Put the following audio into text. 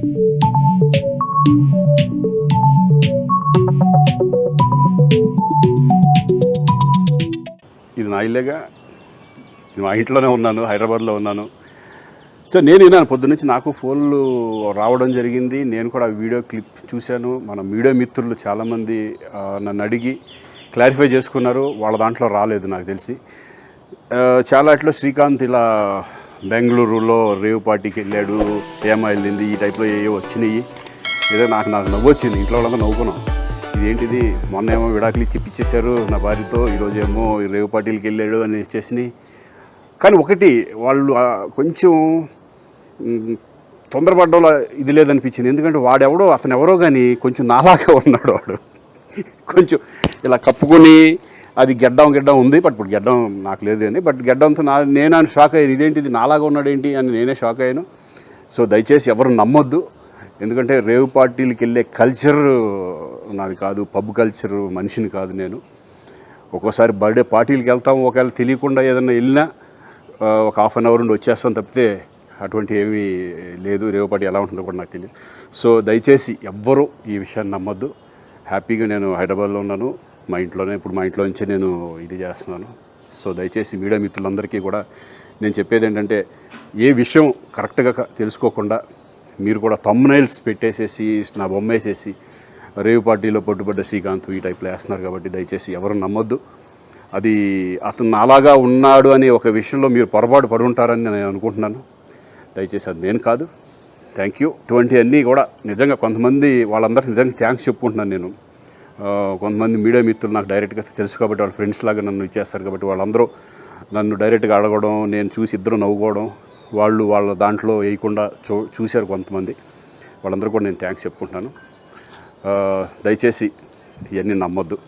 ఇది నా ఇల్లేగా. మా ఇంట్లోనే ఉన్నాను హైదరాబాద్లో ఉన్నాను. సో నేను విన్నాను పొద్దున్నీ నాకు ఫోన్లు రావడం జరిగింది. నేను కూడా వీడియో క్లిప్ చూశాను. మన మీడియా మిత్రులు చాలామంది నన్ను అడిగి క్లారిఫై చేసుకున్నారు. వాళ్ళ దాంట్లో రాలేదు నాకు తెలిసి. చాలా అట్లా శ్రీకాంత్ ఇలా బెంగళూరులో రేవ్ పార్టీకి వెళ్ళాడు ఏమ వెళ్ళింది ఈ టైప్లో ఏవో వచ్చినాయి. ఏదో నాకు నాకు నవ్వు వచ్చింది. ఇంట్లో వాళ్ళంతా నవ్వుకున్నాం. ఇదేంటిది? మొన్న ఏమో విడాకులు ఇచ్చి పిచ్చేశారు నా భార్యతో. ఈరోజు ఏమో రేవ్ పార్టీలకి వెళ్ళాడు అని ఇచ్చేసినాయి కానీ ఒకటి వాళ్ళు కొంచెం మ్, తొందరపడ్డంలో ఇది లేదనిపించింది. ఎందుకంటే వాడెవడో అతను ఎవరో కానీ కొంచెం నాలాగా ఉన్నాడు వాడు. కొంచెం ఇలా కప్పుకొని అది గెడ్డం గెడ్డం ఉంది బట్ ఇప్పుడు గెడ్డం నాకు లేదు అని. బట్ గెడ్డంతో నా నేను అని షాక్ అయ్యాను. ఇదేంటిది నాలాగా ఉన్నాడేంటి అని నేనే షాక్ అయ్యాను. సో దయచేసి ఎవరు నమ్మొద్దు. ఎందుకంటే రేవ్ పార్టీలకి వెళ్ళే కల్చర్ నాది కాదు పబ్ కల్చర్ మనిషిని కాదు నేను. ఒక్కోసారి బర్త్డే పార్టీలకు వెళ్తాం ఒకవేళ తెలియకుండా ఏదైనా వెళ్ళినా ఒక హాఫ్ అన్ అవర్ నుండి వచ్చేస్తాం తప్పితే అటువంటి ఏమీ లేదు. రేవు పార్టీ ఎలా ఉంటుందో కూడా నాకు తెలియదు. సో దయచేసి ఎవ్వరూ ఈ విషయాన్ని నమ్మొద్దు. హ్యాపీగా నేను హైదరాబాద్లో ఉన్నాను. మా ఇంట్లోనే ఇప్పుడు మా ఇంట్లో నుంచే నేను ఇది చేస్తున్నాను. సో దయచేసి మీడియా మిత్రులందరికీ కూడా నేను చెప్పేది ఏంటంటే ఏ విషయం కరెక్ట్గా తెలుసుకోకుండా మీరు కూడా తమ్నైల్స్ పెట్టేసేసి నా బొమ్మ వేసేసి రేవు పార్టీలో పట్టుబడ్డ శ్రీకాంత్ ఈ టైప్లో వేస్తున్నారు కాబట్టి దయచేసి ఎవరు నమ్మొద్దు. అది అతను అలాగా ఉన్నాడు అనే ఒక విషయంలో మీరు పొరపాటు పడి ఉంటారని నేను అనుకుంటున్నాను. దయచేసి అది నేను కాదు. థ్యాంక్ యూ ఇటువంటివన్నీ కూడా నిజంగా కొంతమంది వాళ్ళందరికీ నిజంగా థ్యాంక్స్ చెప్పుకుంటున్నాను నేను. కొంతమంది మీడియా మిత్రులు నాకు డైరెక్ట్గా తెలుసు కాబట్టి వాళ్ళ ఫ్రెండ్స్ లాగా నన్ను ఇచ్చేస్తారు కాబట్టి వాళ్ళందరూ నన్ను డైరెక్ట్గా అడగడం నేను చూసి ఇద్దరు నవ్వుకోవడం వాళ్ళు వాళ్ళ దాంట్లో వేయకుండా చూ చూశారు కొంతమంది. వాళ్ళందరూ కూడా నేను థ్యాంక్స్ చెప్పుకుంటున్నాను. దయచేసి ఇవన్నీ నమ్మొద్దు.